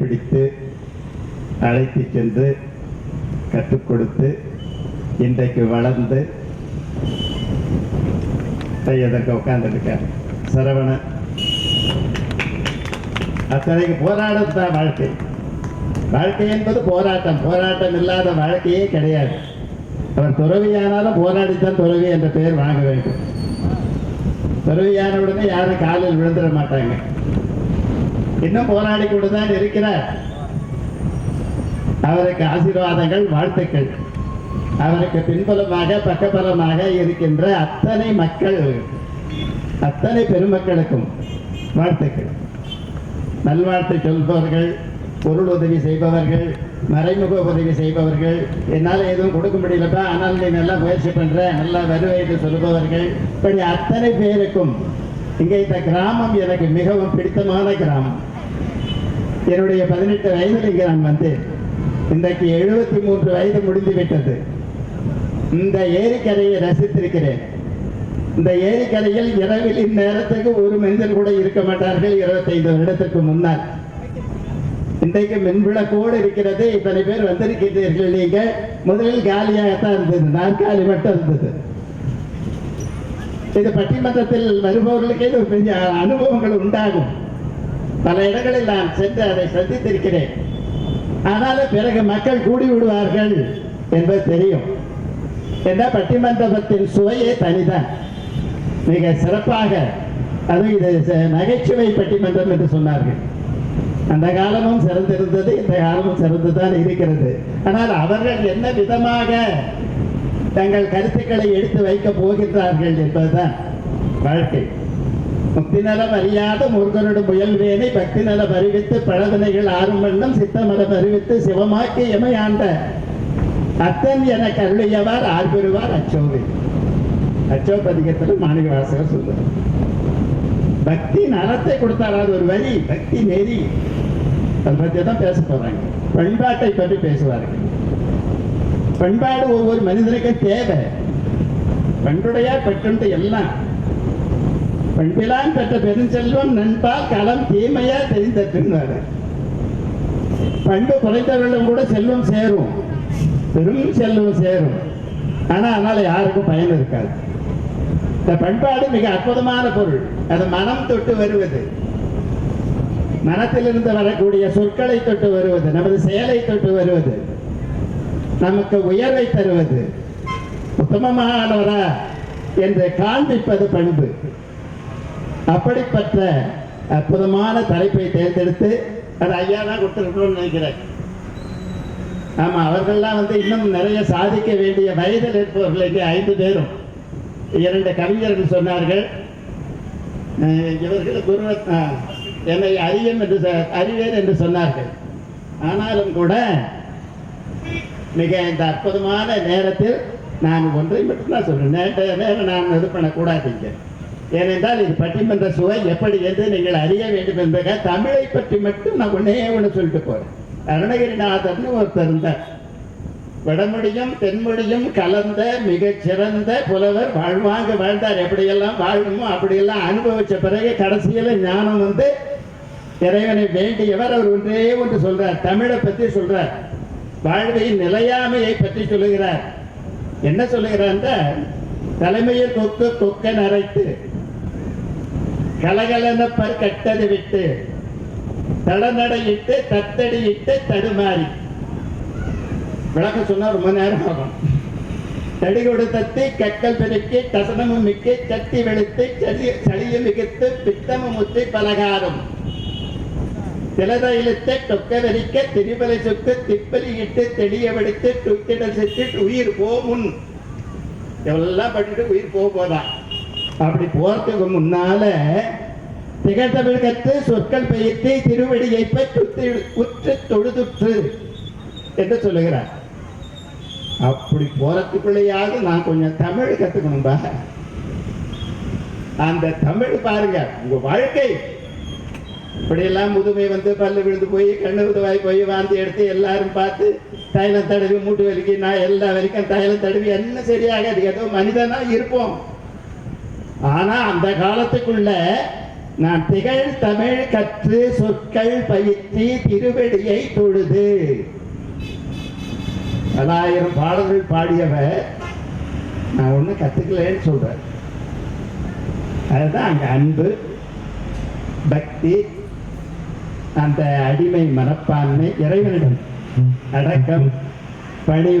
பிடித்து அழைத்து சென்று கற்றுக் கொடுத்து இன்றைக்கு வளர்ந்து எதற்கு உட்கார்ந்துருக்கார். சரவணன் அத்தனைக்கு போராடம் தான் வாழ்க்கை. வாழ்க்கை என்பது போராட்டம். போராட்டம் இல்லாத வாழ்க்கையே கிடையாது. அவர் துறவியானாலும் போராடித்தான் துறவி என்ற பெயர் வாங்க வேண்டும். துறவியான உடனே யாரும் காலில் விழுந்துட மாட்டாங்க. இன்னும் போராடி கொண்டுதான் இருக்கிறார். அவருக்கு ஆசீர்வாதங்கள் வாழ்த்துக்கள். அவருக்கு பின்புலமாக பக்கபலமாக இருக்கின்ற அத்தனை மக்கள் அத்தனை பெருமக்களுக்கும் வாழ்த்துக்கள். நல்வாழ்த்து சொல்பவர்கள் பொருள் உதவி செய்பவர்கள் மறைமுக உதவி செய்பவர்கள் என்னால் எதுவும் கொடுக்க முடியலப்பா ஆனால் நீ நல்லா முயற்சி பண்ற நல்லா வருவை என்று சொல்பவர்கள். இப்படி அத்தனை பேருக்கும் இங்கே இந்த கிராமம் எனக்கு மிகவும் பிடித்தமான கிராமம். என்னுடைய பதினெட்டு வயதில் இங்கே நான் வந்தேன். இன்றைக்கு எழுபத்தி மூன்று வயது முடிந்து விட்டது இந்த ஏரிக்கரையை ரசித்திருக்கிறேன். இந்த ஏரிக்கரையில் இரவில் இந்நேரத்துக்கு ஒரு மனிதர் கூட இருக்க மாட்டார்கள் இருபத்தைந்து வருடத்துக்கு முன்னால். இன்றைக்கு மின்விளக்கோடு இருக்கிறது இத்தனை பேர் வந்திருக்கிறீர்கள் நீங்க முதலில் காலியாகத்தான் இருந்தது. நாற்காலி மட்டும் இருந்தது. இது பட்டிமன்றத்தில் வருபவர்களுக்கு இது ஒரு பெரிய அனுபவங்கள் உண்டாகும். பல இடங்களில் நான் சென்று அதை சந்தித்திருக்கிறேன். ஆனாலும் பிறகு மக்கள் கூடி விடுவார்கள் என்பது தெரியும். என்ன பட்டிமண்டபத்தின் சுவையே தனிதான். மிக சிறப்பாக அது இது ச- நகைச்சுவை பட்டிமன்றம் என்று சொன்னார்கள். அந்த காலமும் சிறந்திருந்தது இந்த காலமும் சிறந்துதான் இருக்கிறது. ஆனால் அவர்கள் என்ன விதமாக தங்கள் கருத்துக்களை எடுத்து வைக்கப் போகின்றார்கள் என்பதுதான் வாழ்க்கை. பக்தி நல அறியாத முருகனோட முயல்வேனை பக்தி நலம் அறிவித்து பழவினைகள் ஆறும் வண்ணம் சித்தமல அறிவித்து சிவமாக்கி எமையாண்ட அத்தன் என கருளியவார் ஆர் அச்சோவி. அச்சோ பதிகத்தில் மாணிக வாசகர் சொல்றார். பக்தி நலத்தை கொடுத்தார் அது ஒரு வரி பக்தி நெறி. அதை பற்றி தான் பேச போறாங்க. பண்பாட்டை பற்றி பேசுவார்கள். பண்பாடு ஒவ்வொரு மனிதனுக்கும் தேவை. பண்புடையார் பெற்றுண்டு எல்லாம். பண்பிலான் பெற்ற பெருஞ்செல்வம் நண்பால் களம் தீமையா தெரிந்தற்றுன்னாரு பண்பு குறைந்தவர்களும் கூட செல்வம் சேரும். பெரும் செல்வம் சேரும். ஆனா அதனால யாருக்கும் பயன் இருக்காது. இந்த பண்பாடு மிக அற்புதமான பொருள். அது மனம் தொட்டு வருவது. மனத்திலிருந்து வரக்கூடிய சொற்களை தொட்டு வருவது. நமது செயலை தொட்டு வருவது. நமக்கு உயர்வை தருவது. உத்தமமானவரா என்று காண்பிப்பது பண்பு. அப்படிப்பட்ட அற்புதமான தலைப்பை தேர்ந்தெடுத்து அது ஐயா தான் கொடுத்துருக்கணும்னு நினைக்கிறேன். ஆமாம் அவர்கள்லாம் வந்து இன்னும் நிறைய சாதிக்க வேண்டிய வயதில் இருப்பவர்கள் இங்கே ஐந்து பேரும் இரண்டு கவிஞர்கள் சொன்னார்கள். இவர்கள் குரு என்னை அறியும் என்று சொ- அறிவேன் என்று சொன்னார்கள். ஆனாலும் கூட மிக இந்த அற்புதமான நேரத்தில் நான் ஒன்றை மட்டும் தான் சொல்கிறேன் நேரம் நான் இது பண்ணக்கூடாதீங்க ஏனென்றால் இது பட்டிமன்ற சுவை எப்படி என்று நீங்கள் அறிய வேண்டும் என்பதாக தமிழை பற்றி மட்டும் நான் ஒன்றே ஒன்று சொல்லிட்டு போறேன். அருணகிரிநாதர்னு ஒருத்தர் இருந்தார். வடமொழியும் தென்மொழியும் கலந்த மிகச்சிறந்த புலவர் வாழ்வாங்க வாழ்ந்தார். எப்படியெல்லாம் வாழணுமோ அப்படியெல்லாம் அனுபவிச்ச பிறகு கடைசியில் ஞானம் வந்து இறைவனை வேண்டியவர் அவர் ஒன்றே ஒன்று சொல்றார். தமிழை பற்றி சொல்றார். வாழ்வையின் நிலையாமையை பற்றி சொல்லுகிறார். என்ன சொல்லுகிறார் தலைமையில் கொக்கு கொக்க நரைத்து கலகலன பர் கட்டது விட்டு தடநடையிட்டு தத்தடியிட்டு தடுமாறி. விளக்க சொன்னா ரொம்ப நேரம் ஆகும். தடிகொடு தத்தி கற்கள் பெருக்கி தசனமும் மிக்கி சட்டி வெளுத்து சளி சளியும் மிகுத்து பித்தமும் முத்தி பலகாரம். திலத இழுத்து தொக்க வெறிக்க திரிபலை சுத்து திப்பலி இட்டு தெளிய வெடித்து துக்கிட சுத்தி உயிர் போமுன். எல்லாம் பண்ணிட்டு உயிர் போக போதான் அப்படி போறதுக்கு முன்னால திகழ்தமிழ் கற்று சொற்கள் பெயர்த்து திருவடியை பெற்று உற்று தொழுதுற்று என்று சொல்லுகிறார். அப்படி போறதுக்குள்ளேயாவது நான் கொஞ்சம் தமிழ் கத்துக்கணும்பா அந்த தமிழ் பாருங்க உங்க வாழ்க்கை. இப்படியெல்லாம் முதுமை வந்து பல்லு விழுந்து போய் கண்ணு உதவாய் போய் வாந்தி எடுத்து எல்லாரும் பார்த்து தைலம் தடவி மூட்டு வலிக்கு நான் எல்லா வரைக்கும் தைலம் தடவி என்ன சரியாகாது. ஏதோ மனிதனா இருப்போம். ஆனா அந்த காலத்துக்குள்ள நான் திகழ் தமிழ் கற்று சொற்கள் பயிற்சி திருவடியை தொழுது. பலாயிரம் பாடல்கள் பாடியவர் நான் ஒன்றும் கத்துக்கலன்னு சொல்றேன். அதுதான் அங்க அன்பு பக்தி அந்த அடிமை மனப்பான்மை இறைவனிடம் அடக்கம் பணி